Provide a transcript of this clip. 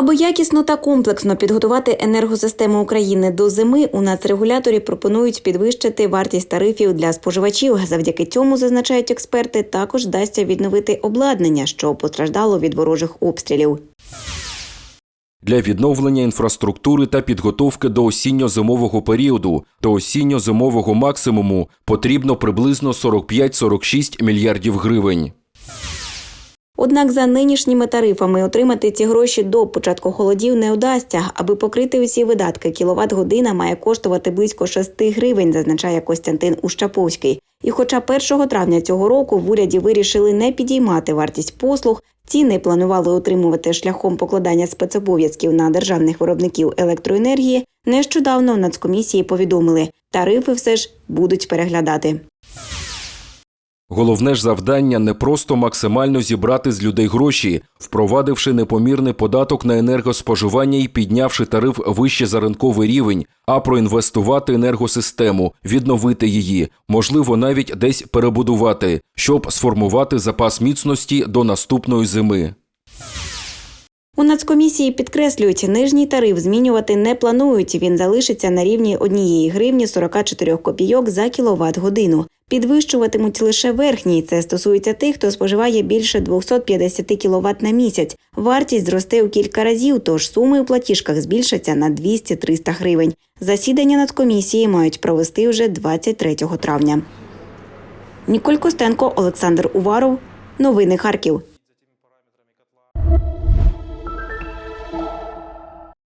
Аби якісно та комплексно підготувати енергосистему України до зими, у нацрегуляторі пропонують підвищити вартість тарифів для споживачів. Завдяки цьому, зазначають експерти, також вдасться відновити обладнання, що постраждало від ворожих обстрілів. Для відновлення інфраструктури та підготовки до осінньо-зимового періоду та осінньо-зимового максимуму потрібно приблизно 45-46 мільярдів гривень. Однак за нинішніми тарифами отримати ці гроші до початку холодів не вдасться. Аби покрити усі видатки, кіловат година має коштувати близько 6 гривень, зазначає Костянтин Ущаповський. І хоча 1 травня цього року в уряді вирішили не підіймати вартість послуг, ціни планували отримувати шляхом покладання спецобов'язків на державних виробників електроенергії. Нещодавно в нацкомісії повідомили, тарифи все ж будуть переглядати. Головне ж завдання не просто максимально зібрати з людей гроші, впровадивши непомірний податок на енергоспоживання і піднявши тариф вище за ринковий рівень, а проінвестувати енергосистему, відновити її, можливо, навіть десь перебудувати, щоб сформувати запас міцності до наступної зими. У нацкомісії підкреслюють, нижній тариф змінювати не планують. Він залишиться на рівні однієї гривні 44 копійок за кіловат годину. Підвищуватимуть лише верхній. Це стосується тих, хто споживає більше 250 кіловат на місяць. Вартість зросте у кілька разів, тож суми у платіжках збільшаться на 200-300 гривень. Засідання нацкомісії мають провести вже 23 травня. Ніколь Костенко, Олександр Уваров. Новини Харків.